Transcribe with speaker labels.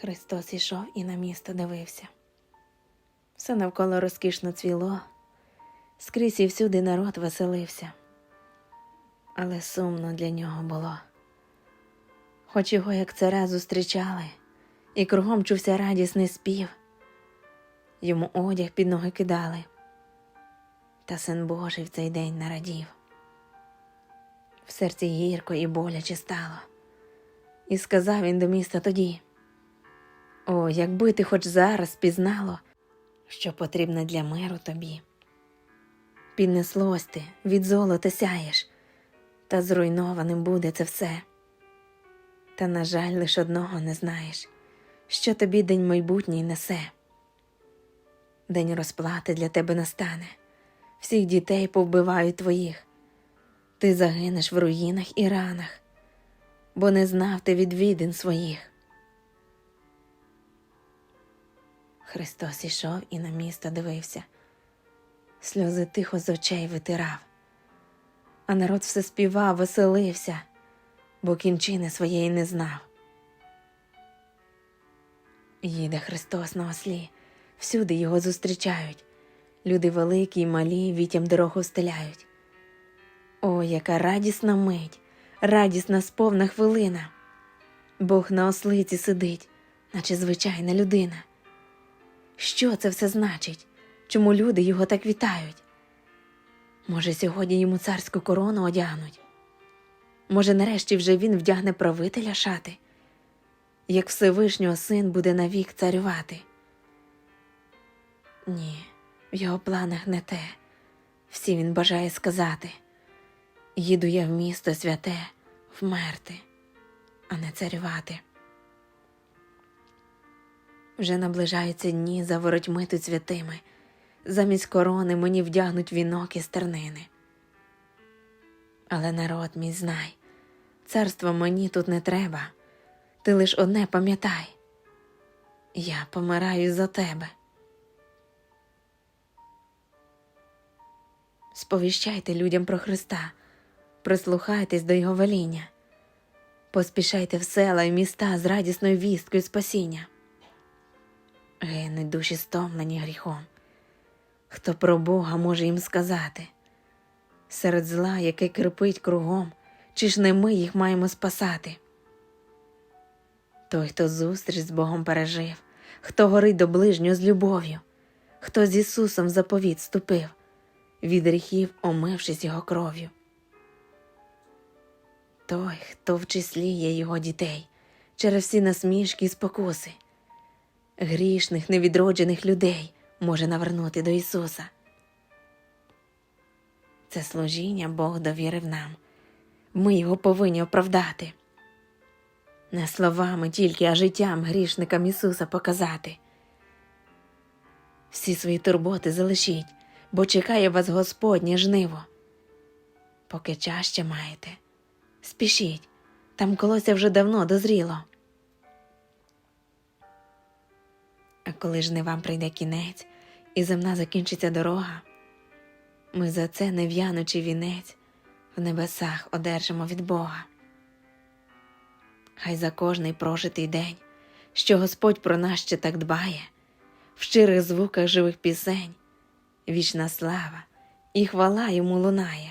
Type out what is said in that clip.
Speaker 1: Христос ішов і на місто дивився. Все навколо розкішно цвіло, скрізь і всюди народ веселився. Але сумно для нього було. Хоч його, як царя, зустрічали, і кругом чувся радісний спів. Йому одяг під ноги кидали, та син Божий в цей день нарадів. В серці гірко і боляче стало, і сказав він до міста тоді. О, якби ти хоч зараз пізнало, що потрібно для миру тобі. Піднеслось ти, від золота сяєш, та зруйнованим буде це все. Та, на жаль, лиш одного не знаєш, що тобі день майбутній несе. День розплати для тебе настане, всіх дітей повбивають твоїх. Ти загинеш в руїнах і ранах, бо не знав ти відвідин своїх. Христос ішов і на місто дивився, сльози тихо з очей витирав, а народ все співав, веселився, бо кінчини своєї не знав. Їде Христос на ослі, всюди його зустрічають. Люди великі й малі вітям дорогу стеляють. О, яка радісна мить, радісна сповна хвилина. Бог на ослиці сидить, наче звичайна людина. Що це все значить? Чому люди його так вітають? Може, сьогодні йому царську корону одягнуть? Може, нарешті вже він вдягне правителя шати, як Всевишнього син буде навік царювати? Ні, в його планах не те, всі він бажає сказати. Їду я в місто святе вмерти, а не царювати. Вже наближаються дні за воротьми тут святими, замість корони мені вдягнуть вінок і стернини. Але народ мій знай, царства мені тут не треба, ти лиш одне пам'ятай я помираю за тебе. Сповіщайте людям про Христа, прислухайтесь до Його веління, поспішайте в села і міста з радісною вісткою спасіння. Гинуть душі стомлені гріхом. Хто про Бога може їм сказати? Серед зла, яке кирпить кругом, чи ж не ми їх маємо спасати? Той, хто зустріч з Богом пережив, хто горить до ближнього з любов'ю, хто з Ісусом в заповіт ступив, від гріхів омившись його кров'ю. Той, хто в числі є його дітей, через всі насмішки і спокуси грішних, невідроджених людей може навернути до Ісуса. Це служіння Бог довірив нам. Ми його повинні оправдати. Не словами тільки, а життям грішникам Ісуса показати. Всі свої турботи залишіть, бо чекає вас Господнє жниво. Поки час ще маєте, спішіть, там колося вже давно дозріло. Коли ж не вам прийде кінець і земна закінчиться дорога, ми за це нев'янучий вінець в небесах одержимо від Бога. Хай за кожний прожитий день, що Господь про нас ще так дбає, в щирих звуках живих пісень, вічна слава і хвала йому лунає.